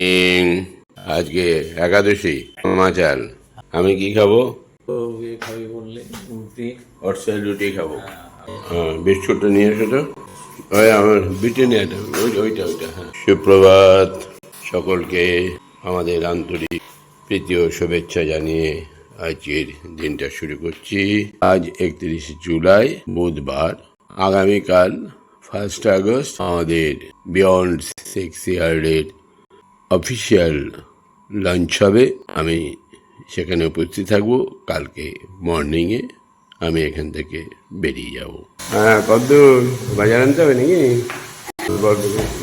আজকে একাদশী মাচাল আমি কি খাব? খাবি বললে রুটি। রুটি খাব। হ্যাঁ। বিস্কুটটা নিয়ে এসো তো। ওই আমার ব্রিটানিয়াটা ওই ওইটা ওইটা হ্যাঁ। সুপ্রভাত সকলকে আমাদের আন্তরিক প্রীতি ও শুভেচ্ছা জানিয়ে আজকের দিনটা শুরু করছি। আজ একত্রিশে জুলাই বুধবার। আগামীকাল ফার্স্ট আগস্ট আমাদের বিয়ন্ড সিক্স ইয়ার্ডের অফিসিয়াল লঞ্চ হবে। আমি সেখানে উপস্থিত থাকব। কালকে মর্নিংয়ে আমি এখান থেকে বেরিয়ে যাব। হ্যাঁ কদ্দূর বাজার আনতে হবে নাকি?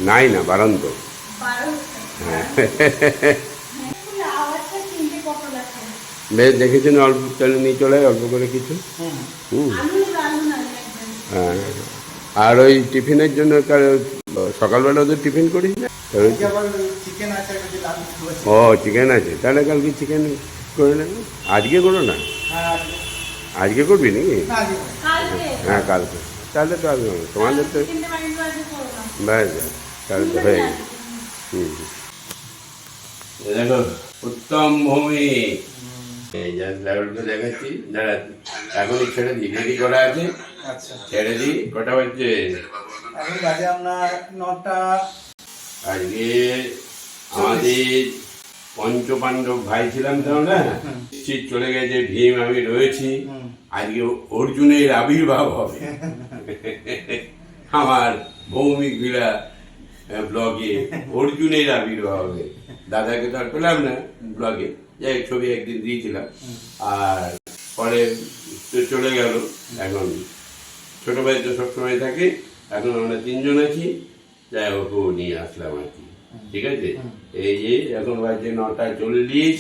নাই না বারান্ত বেশ, দেখেছেন অল্প তাহলে নিয়ে চলে, অল্প করে কিছু? হ্যাঁ। আর ওই টিফিনের জন্য কাল- সকালবেলা ওদের টিফিন করিস না তাহলে ওই- চিকেন আছে যদি লাঞ্চ ও চিকেন আছে। তাহলে কালকে চিকেন করে নেবে। আজকে করো না? আজকে করবি নাকি? হ্যাঁ কালকে। তাহলে তো আমি তোমাদের তো ব্যাস তাহলে তো হয়ে গেছে। হুম। দেখো উত্তম ভূমি। দেখাচ্ছি দাঁড়া এখনই ছেড়ে দিই। রেডি করা আছে? আচ্ছা। ছেড়ে দিই। কটা বাজছে? আজকে আমাদের পঞ্চপাণ্ডব ভাই ছিলাম তো না শীত চলে গেছে ভীম আমি রয়েছি। আজকে অর্জুনের আবির্ভাব হবে। আমার ভৌমিক বিড়া ব্লগে অর্জুনের আবির্ভাব হবে। দাদাকে তো আর পেলাম না ব্লগে। যাই ছবি একদিন দিয়েছিলাম। আর পরে তো চলে গেল। এখন ছোট ভাই তো সবসময় থাকে। এখন আমরা তিনজন আছি। যাই হোক ও নিয়ে আসলাম আর কি। ঠিক আছে? এই যে এখন বাজে নটা চল্লিশ।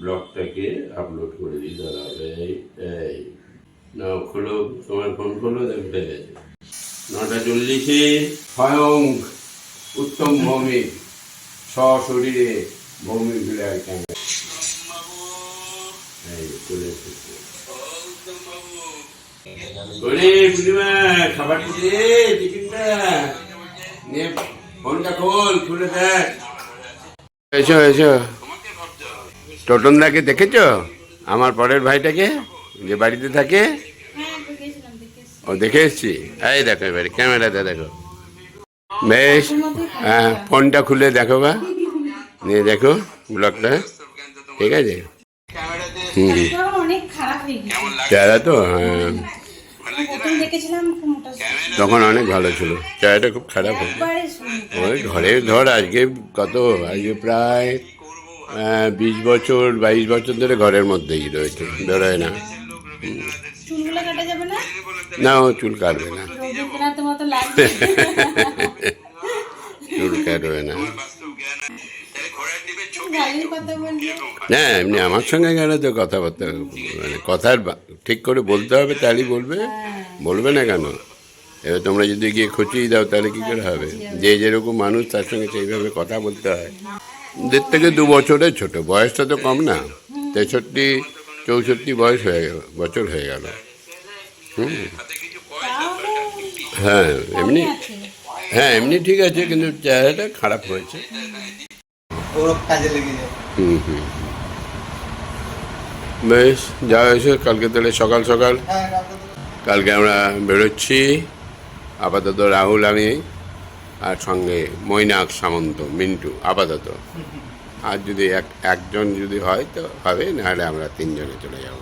ব্লগটাকে আপলোড করে দিতে হবে এই না খোলো। তোমার ফোন খোলো দেখতে গেছে। নটা চল্লিশে স্বয়ং উত্তম ভৌমিক সশরীরে ভৌমিক বিড়ার ক্যামেরা এই চলে এসেছে। ওরে বুঝিমা খাবার টিফিনটা। নে ফোনটা খোল খুলে দেখ। এসো এসো। টোটনদাকে দেখেছ? আমার পরের ভাইটাকে যে বাড়িতে থাকে? ও দেখে এসছি। এই দেখো এবারে ক্যামেরাতে দেখো। বেশ হ্যাঁ ফোনটা খুলে দেখো বা নিয়ে দেখো ব্লগটা। ঠিক আছে? হুম। চেহারা তো হ্যাঁ। দেখেছিলাম। তখন অনেক ভালো ছিল। চায়টা খুব খারাপ হয়েছে। ওই ঘরে ধর আজকে কত? আজকে প্রায় বিশ বছর বাইশ বছর ধরে ঘরের মধ্যেই রয়েছে বেরোয় না। চুলগুলো কাটা যাবে না? না ও চুল কাটবে না। চুল কাটবে না। না এমনি আমার সঙ্গে গেলে তো কথাবার্তা মানে কথার ঠিক করে বলতে হবে তাহলেই বলবে। বলবে না কেন? এবার তোমরা যদি গিয়ে খচিয়ে দাও তাহলে কি করে হবে? যে যেরকম মানুষ তার সঙ্গে সেইভাবে কথা বলতে হয়। দেড় থেকে দু বছরের ছোট বয়সটা তো কম না। তেষট্টি চৌষট্টি বয়স হয়ে গেল বছর হয়ে গেল। হুম। হ্যাঁ এমনি হ্যাঁ এমনি ঠিক আছে কিন্তু চেহারাটা খারাপ হয়েছে। হুম হুম বেশ যা হয়েছে কালকে তাহলে সকাল সকাল। হ্যাঁ কালকে আমরা বেরোচ্ছি। আপাতত রাহুল আমি আর সঙ্গে মৈনাক সামন্ত, মিন্টু, আপাতত। আর যদি এক, একজন যদি হয় তো হবে, নাহলে আমরা তিনজনে চলে যাব।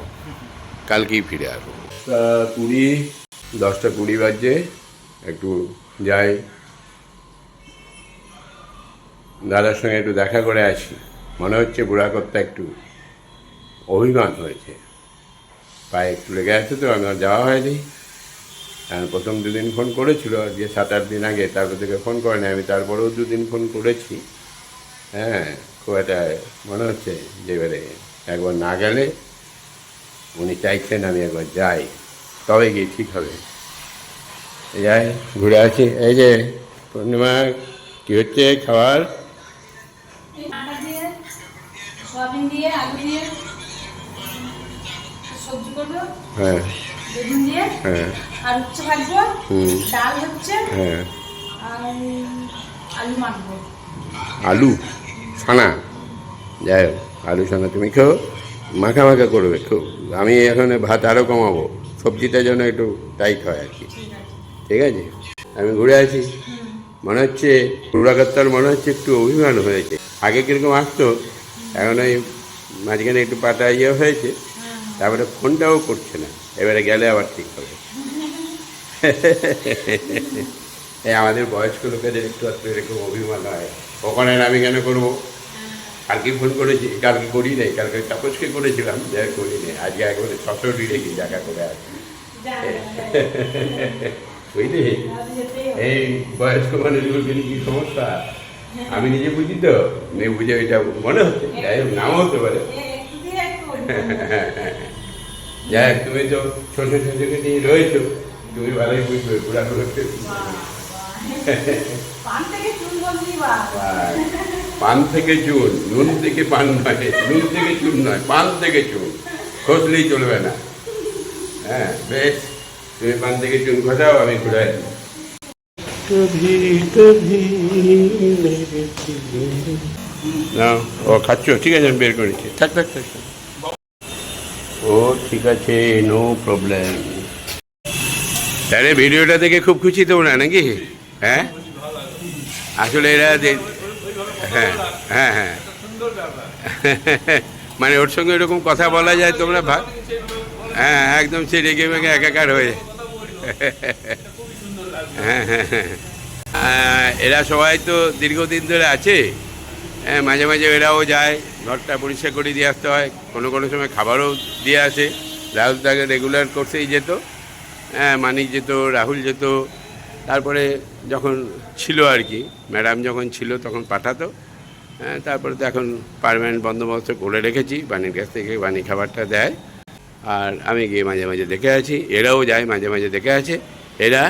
কালকেই ফিরে আসব। কুড়ি, দশটা কুড়ি বাজে একটু যাই। দাদার সঙ্গে একটু দেখা করে আসি। মনে হচ্ছে বুড়া বুড়াকর্তা একটু অভিমান হয়েছে। পায়ে একটু লেগে আছে তো আমার যাওয়া হয়নি। প্রথম দুদিন ফোন করেছিল যে সাত আট দিন আগে। তারপর থেকে ফোন করেনি আমি তারপরেও দুদিন ফোন করেছি। হ্যাঁ খুব একটা মনে হচ্ছে যে এবারে একবার না গেলে উনি চাইছেন আমি একবার যাই। তবে গিয়ে ঠিক হবে। যাই ঘুরে আসি। এই যে পূর্ণিমা কী হচ্ছে খাবার? হ্যাঁ। বেগুন দিয়ে হ্যাঁ। আর উচ্ছে ভাজবো হুম। ডাল হচ্ছে হ্যাঁ। আলু মাখবো। আলু? ছানা? যাই হোক আলু ছানা তুমি খেও মাখা মাখা করবে খুব। আমি এখন ভাত আরও কমাবো সবজিটা যেন একটু টাইট হয় আর কি। ঠিক আছে। আমি ঘুরে আছি মনে হচ্ছে পুরাকাত্তার মনে হচ্ছে একটু অভিমান হয়েছে। আগে কীরকম আসতো এখন ওই মাঝখানে একটু পাতা ইয়ে হয়েছে তারপরে ফোনটাও করছে না। এবারে গেলে আবার ঠিক হবে। এই আমাদের বয়স্ক লোকেদের একটু একটু এরকম অভিমান হয়। ওখানে আমি কেন করব? কালকে ফোন করেছি কালকে করি নাই কালকে তাপসকে করেছিলাম যাই করি নাই। আজকে একবারে ছশো রেখে দেখা করে আসি যা, যা, বুঝলি? যা। এই বয়স্ক মানুষগুলোকে কি সমস্যা? আমি নিজে বুঝি তো? বুঝে এটা মনে হচ্ছে? যাই হোক নাও হতে পারে এ, একটু দিয়ে একটু অভিমান। যাই হোক, তুমি তো ছোট ছোটকে নিয়ে রয়েছো। তুমি ভালোই বুঝবে বাহ। পান থেকে চুন নুন থেকে পান নয় নুন থেকে চুন নয় পান থেকে চুন খসলেই চলবে না। হ্যাঁ বেশ তুমি পান থেকে চুন খসাও আমি ঘুরাই কভি কভি না ও খাচ্ছ ঠিক আছে আমি বের করেছি। থাক থাক থাক। ও, ঠিক আছে নো প্রবলেম তাহলে ভিডিওটা দেখে খুব খুশি তোমরা নাকি? হ্যাঁ? আসলে এরা হ্যাঁ হ্যাঁ হ্যাঁ। মানে ওর সঙ্গে এরকম কথা বলা যায় তোমরা ভাব হ্যাঁ একদম সে রেগে মেগে একাকার হয়ে হ্যাঁ হ্যাঁ হ্যাঁ। এরা সবাই তো দীর্ঘদিন ধরে আছে? হ্যাঁ মাঝে মাঝে এরাও যায় ঘরটা পরিষ্কার করে দিয়ে আসতে হয়। কোনো কোনো সময় খাবারও দিয়ে আসে। রাহুল তাকে রেগুলার করতেই যেত। হ্যাঁ মানিক যেত রাহুল যেত। তারপরে যখন ছিল আর কি ম্যাডাম যখন ছিল তখন পাঠাতো। হ্যাঁ তারপরে তো এখন পারমানেন্ট বন্দোবস্ত করে রেখেছি বাণীর কাছ থেকে বাণী খাবারটা দেয়। আর আমি গিয়ে মাঝে মাঝে দেখে আছি এরাও যায় মাঝে মাঝে দেখে আছে। এরা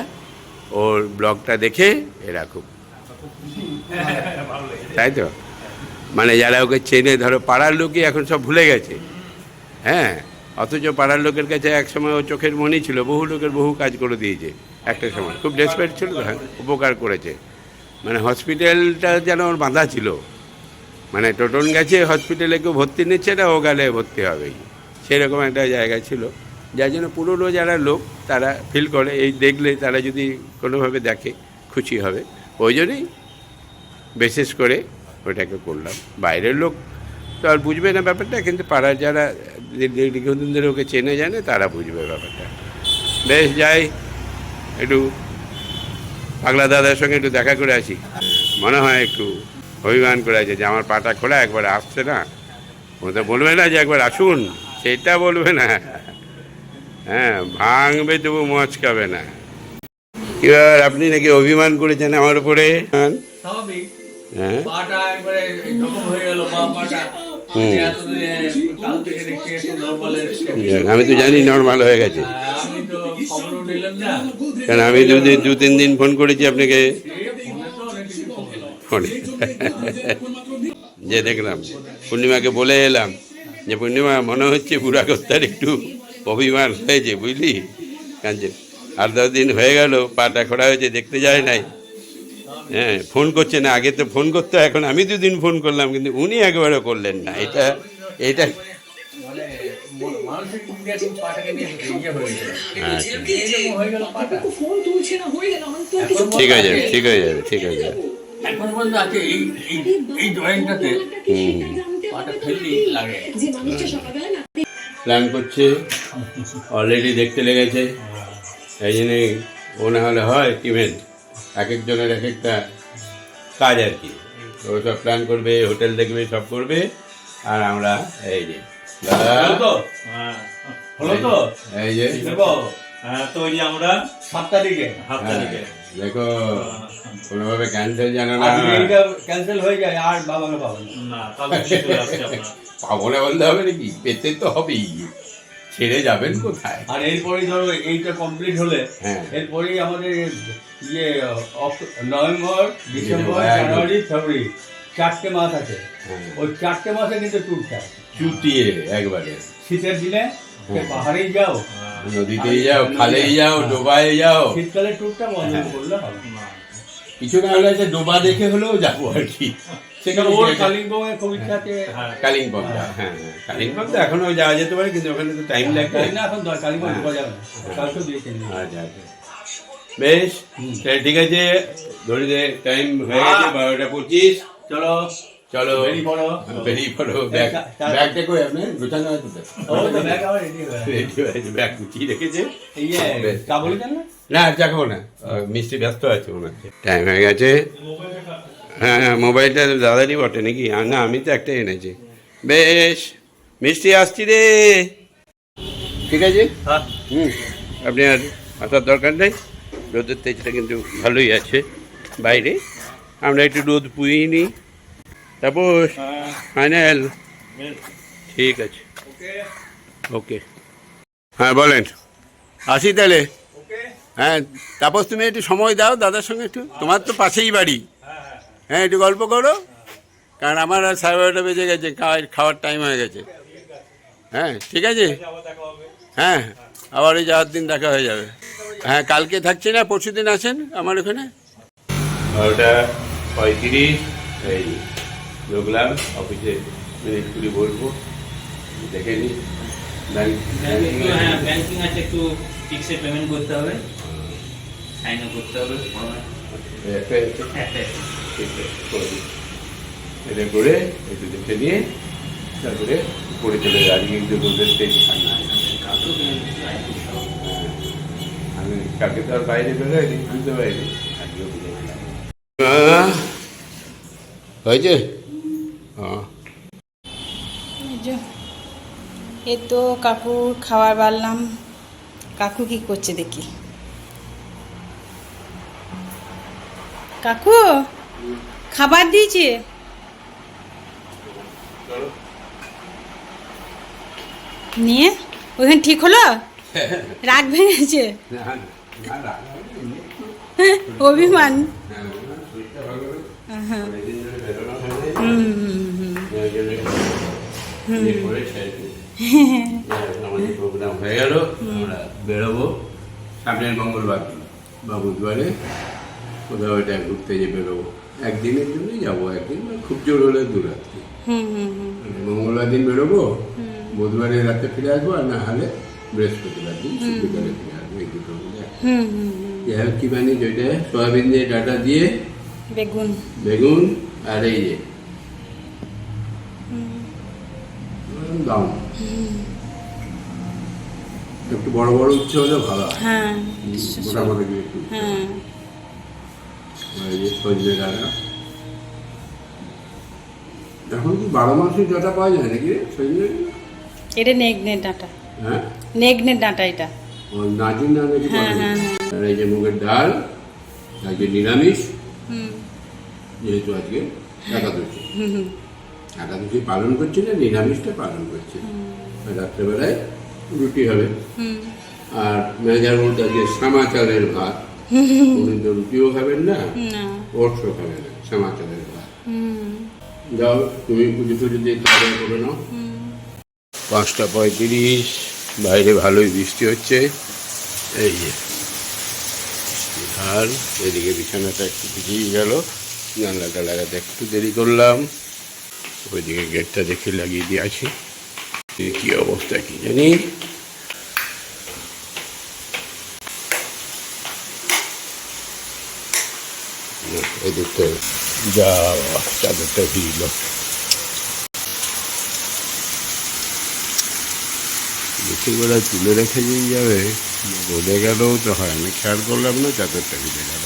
ওর ব্লগটা দেখে এরা খুব তাই তো? মানে যারা ওকে চেনে ধরো পাড়ার লোকই এখন সব ভুলে গেছে। হ্যাঁ অথচ পাড়ার লোকের কাছে এক সময় ও চোখের মনি ছিল বহু লোকের বহু কাজ করে দিয়েছে একটা সময়। খুব ডেসপারেট ছিল হ্যাঁ, উপকার করেছে। মানে হসপিটালটা যেন ওর বাঁধা ছিল। মানে টোটন গেছে হসপিটালে কেউ ভর্তি নিচ্ছে না ও গেলে ভর্তি হবেই। সেরকম একটা জায়গা ছিল। যার জন্য পুরনো যারা লোক তারা ফিল করে এই দেখলে তারা যদি কোনোভাবে দেখে খুশি হবে। ওই জন্যই বিশেষ করে ওটাকে করলাম। বাইরের লোক তো আর বুঝবে না ব্যাপারটা, কিন্তু পাড়ার যারা দীর্ঘ- দীর্ঘদিন ধরে ওকে চেনে জানে, তারা বুঝবে ব্যাপারটা। বেশ, যাই, একটু পাগলা দাদার সঙ্গে একটু দেখা করে আসি। মনে হয় একটু অভিমান করে আছে যে আমার পাটা খোলা, একবার আসছে না। ও তো বলবে না যে একবার আসুন, সেটা বলবে না। হ্যাঁ ভাঙবে তবু মচকাবে না। এবার আপনি নাকি অভিমান করেছেন আমার উপরে। হ্যাঁ? পাটা একবারে জখম হয়ে গেল বা পাটা। আমি তো জানি নর্মাল হয়ে গেছে। কারণ আমি যদি দু তিন দিন ফোন করেছি আপনাকে। যে দেখলাম পূর্ণিমাকে বলে এলাম যে পূর্ণিমা মনে হচ্ছে বুড়াকস্তার একটু অভিমান হয়েছে বুঝলি? কাঞ্চন আর দশ দিন হয়ে গেল পাটা খোড়া হয়েছে দেখতে যায় নাই। হ্যাঁ ফোন করছে না আগে তো ফোন করতো এখন আমি দুদিন ফোন করলাম কিন্তু উনি একবারও করলেন না। এটা এটা মানে ইয়ে হয়ে গেল। আচ্ছা। ঠিক হয়ে যাবে ঠিক হয়ে যাবে ঠিক হয়ে যাবে এখন পর্যন্ত আছে এই এই পাটা ফেললি লাগে। প্ল্যান করছে অলরেডি দেখতে লেগেছে। এই জন্যই ও না হলে হয় টিমের এক একজনের এক একটা কাজ আর কি। ও সব প্ল্যান করবে হোটেল দেখবে সব করবে আর আমরা এই যে তো? হ্যাঁ হলো তো? এই যে দেখো হ্যাঁ আমরা সাত তারিখে সাত তারিখে। দেখো কোনোভাবে ক্যান্সেল জানো না। ক্যান্সেল হয়ে যায় আর পাবেন না। পাবো না বলতে হবে নাকি? পেতে তো হবেই। ছেড়ে যাবেন কোথায়? আর এরপরেই ধরো এইটা কমপ্লিট হলে হ্যাঁ। এরপরেই আমাদের ইয়ে নভেম্বর ডিসেম্বর জানুয়ারি ফেব্রুয়ারি চারটে মাস আছে। হ্যাঁ। ওই চারটে মাসে কিন্তু ট্যুরটা চুটিয়ে একবারে। শীতের দিনে হ্যাঁ। পাহাড়েই যাও। নদীতেই যাও খালেই যাও ডোবায় যাও। শীতকালে ট্যুরটা বন্ধ হ্যাঁ। করলে হবে। কিছু না হলে ডোবা দেখে হলেও যাব আর কি। সেখানে ওর খুব ইচ্ছা আছে। হ্যাঁ হ্যাঁ। হ্যাঁ। কালিম্পং তো এখনও যাওয়া যেতে পারে কিন্তু ওখানে তো টাইম লাগবে। না এখন কালিম্পং যাবে। দিয়েছেন। আচ্ছা আচ্ছা। বেশ তাহলে ঠিক আছে। ধরে দে টাইম হয়ে গেছে বারোটা পঁচিশ। চলো। চলো। বেরিয়ে পড়ো। বেরিয়ে পড়ো ব্যাগ তা- তা- ব্যাগটা কই আপনার গোছানো আছে তো ব্যাগ আবার রেডি হয়ে রেডি হয়েছে ব্যাগ গুছিয়ে রেখেছে। চা বলেছেন না? না চা খাব না। মিষ্টি ব্যস্ত আছে হচ্ছে। টাইম হয়ে গেছে। হ্যাঁ হ্যাঁ মোবাইলটা দাদারই বটে নাকি? না আমি তো একটাই এনেছি। বেশ মিষ্টি আসছি রে। ঠিক আছে? হ্যাঁ। হুম আপনি আর আসার দরকার নেই? রোদের তেজটা কিন্তু ভালোই আছে বাইরে। আমরা একটু রোদ পুই নিই। তারপর ফাইনাল। ঠিক আছে। ওকে। হ্যাঁ বলেন। আসি তাহলে। হ্যাঁ তাপস, তুমি একটু সময় দাও, দাদার সঙ্গে একটু। তোমার তো পাশেই বাড়ি। হ্যাঁ একটু গল্প করো। কারণ আমার আর সাড়ে বারোটা বেজে গেছে, খাওয়ার খাওয়ার টাইম হয়ে গেছে। হ্যাঁ ঠিক আছে? হ্যাঁ আবার ওই যাওয়ার দিন দেখা হয়ে যাবে। হ্যাঁ কালকে থাকছে না পরশু দিন আসেন আমার ওখানে? বারোটা পঁয়ত্রিশ এই ঢুকলাম অফিসে মিনিট কুড়ি বলব দেখে নিই ব্যাংক হ্যাঁ আছে একটু ফিক্সে পেমেন্ট করতে হবে। করতে হবে একটা হ্যাঁ ঠিক আছে করে দিই। এটা করে একটু দেখে নিয়ে তারপরে পড়ে চলে যায়। আজকে কিন্তু রোদের তেজ ঠান্ডা কালকে তো আর বাইরে বেরোয়নি পারিনি হয়েছে হ্যাঁ এ তো কাকুর খাবার বাড়লাম। কাকু কি করছে দেখি? কাকু, খাবার দিয়েছে? নিয়ে, ওখানে ঠিক হলো? রাগ ভেঙেছে? অভিমান। আমাদের প্রোগ্রাম হয়ে গেল আমরা বেরোবো সামনের মঙ্গলবার কোথাও এটা ঘুরতে যে বেরোবো একদিনের জন্যই যাব একদিন খুব জোর হলে দু রাত্রি মঙ্গলবার দিন বেরোবো বুধবারে রাতে ফিরে আসব আর না হলে বৃহস্পতিবার দিন বিকালে ফিরে আসব এই যাই হোক কি বানিয়েছি ওইটা সয়াবিন দিয়ে ডাটা দিয়ে বেগুন। বেগুন আর এই যে দাম একটু বড় বড় উচ্ছে হলে ভালো হয়। হ্যাঁ মোটামুটি একটু হ্যাঁ। এই যে সজনে ডাটা। এখন কি বারো মাসে ডাটা পাওয়া যায় নাকি? সজনে? এটা নেগনের ডাঁটা। হ্যাঁ? ডাঁটা এটা। ও নাজির না হ্যাঁ, হ্যাঁ, আর এই যে মুগের ডাল আজকে নিরামিষ যেহেতু আজকে একাদশী। একাদশী পালন করছে না নিরামিষটা পালন করছে। রাত্রেবেলায় রুটি হবে। আর ম্যানেজার বলতে আজকে চালের ভাত। উনি তো রুটিও খাবেন না ওটসও খাবেন না চালের ভাত। যাও তুমি পুজো টুজো দিয়ে খাওয়া করে নাও। পাঁচটা পঁয়ত্রিশ। বাইরে ভালোই বৃষ্টি হচ্ছে। এই যে আর এদিকে বিছানাটা একটু ভিজিয়ে গেল। জানলাটা লাগাতে একটু দেরি করলাম। ওইদিকে গেটটা দেখে লাগিয়ে দিয়ে আছি কি অবস্থা কি জানি। এদিকটা যা চাদরটা ভিজল। দুপুরবেলা তুলে রেখে দিয়ে যাবে, বলে গেলেও তো হয়, আমি খেয়াল করলাম না চাদরটা ভিজে গেল।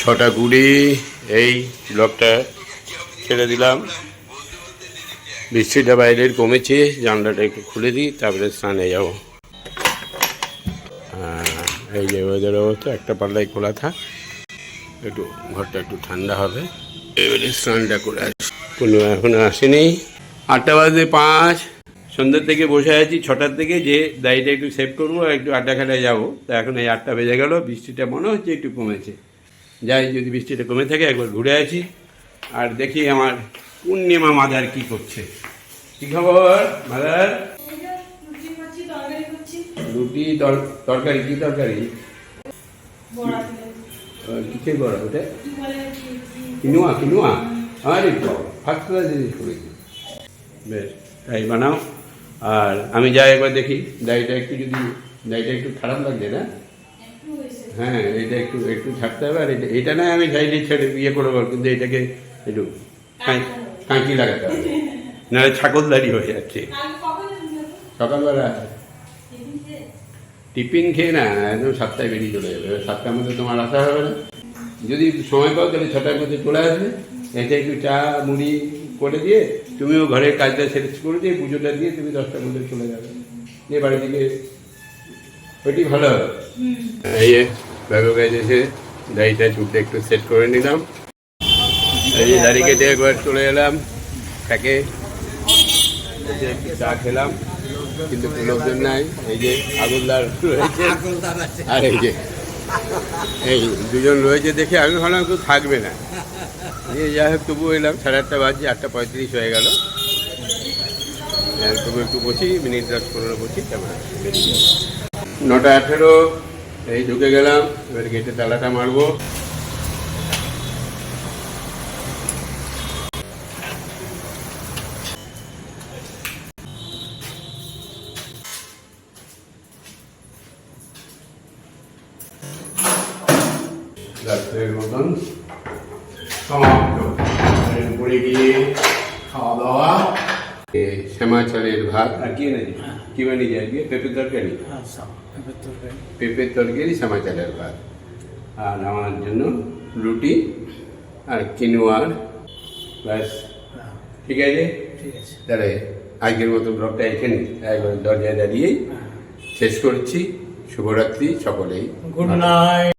ছটা কুড়ি, এই ব্লকটা ছেড়ে দিলাম। বৃষ্টিটা বাইরের কমেছে, জানলাটা একটু খুলে দিই, তারপরে স্নানে যাব। এই যে ওয়েদার অবস্থা, একটা পাল্লাই খোলা থাক। একটু ঘরটা একটু ঠান্ডা হবে। এবারে স্নানটা করে আসি। কোনো এখনও আসেনি। আটটা বাজে পাঁচ। সন্ধ্যা থেকে বসে আছি ছটার থেকে যে দাড়িটা একটু সেভ করব আর একটু আড্ডা খাটায় যাব। তা এখন এই আটটা বেজে গেল বৃষ্টিটা মনে হচ্ছে একটু কমেছে। যাই যদি বৃষ্টিটা কমে থাকে একবার ঘুরে আসি। আর দেখি আমার পূর্ণিমা মাদার কি করছে। কি খবর মাদার? রুটি তরকারি কি তরকারি? কিসের বড়া ওটা? কিনুয়া কিনুয়া? আরে ফার্স্ট ক্লাস জিনিস করেছি। বেশ তাই বানাও। আর আমি যাই একবার দেখি, দাড়িটা একটু যদি, দাড়িটা একটু খারাপ লাগছে না? হ্যাঁ এটা একটু একটু ছাড়তে হবে, আর এটা এটা না আমি সাইডে ছেড়ে ইয়ে করে বল কিন্তু এটাকে একটু কাঁচ- লাগাতে হবে। নাহলে ছাগল দাড়ি হয়ে যাচ্ছে। সকালবেলা টিফিন খেয়ে না, একদম সাতটায় বেরিয়ে চলে যাবে। সাতটার মধ্যে তোমার আসা হবে না। যদি সময় পাও তাহলে ছটার মধ্যে চলে আসবে। এতে একটু চা, মুড়ি করে দিয়ে তুমিও ঘরের কাজটা শেষ করে দিয়ে পুজোটা দিয়ে তুমি দশটার মধ্যে চলে যাবে। দিয়ে বাড়ি থেকে ওইটি ভালো হবে। এই যে ব্যাগো গাছ এসে দাড়িটা চুলটা একটু সেট করে নিলাম। এই যে দাড়ি কেটে একবার চলে এলাম থাকে চা খেলাম কিন্তু লোকজন নাই। এই যে আগুনদার রয়েছে আর এই যে এই দুজন রয়েছে দেখে আমি ভাবলাম কেউ থাকবে না। নিয়ে যাই হোক তবু এলাম, সাড়ে আটটা বাজছে, আটটা পঁয়ত্রিশ হয়ে গেল। তবু একটু বসি, মিনিট দশ পনেরো বসি, তারপরে নটা আঠেরো, এই ঢুকে গেলাম, এবার গেটে তালাটা মারবো। রাত্রের মতন সমাপ্ত। উপরে গিয়ে খাওয়া দাওয়া। শ্যামা চালের ভাত। আর কি এনেছি? কি বানিয়েছি আজকে? পেঁপের তরকারি? পেঁপের তরকারি। শ্যামা চালের ভাত। আর আমার জন্য রুটি আর কিনোয়ার ব্যাস। ঠিক আছে? ঠিক আছে। তাহলে আজকের মতো ব্লগটা এখানে। একবার দরজায় দাঁড়িয়েই শেষ করছি। শুভরাত্রি সকলেই। Good night.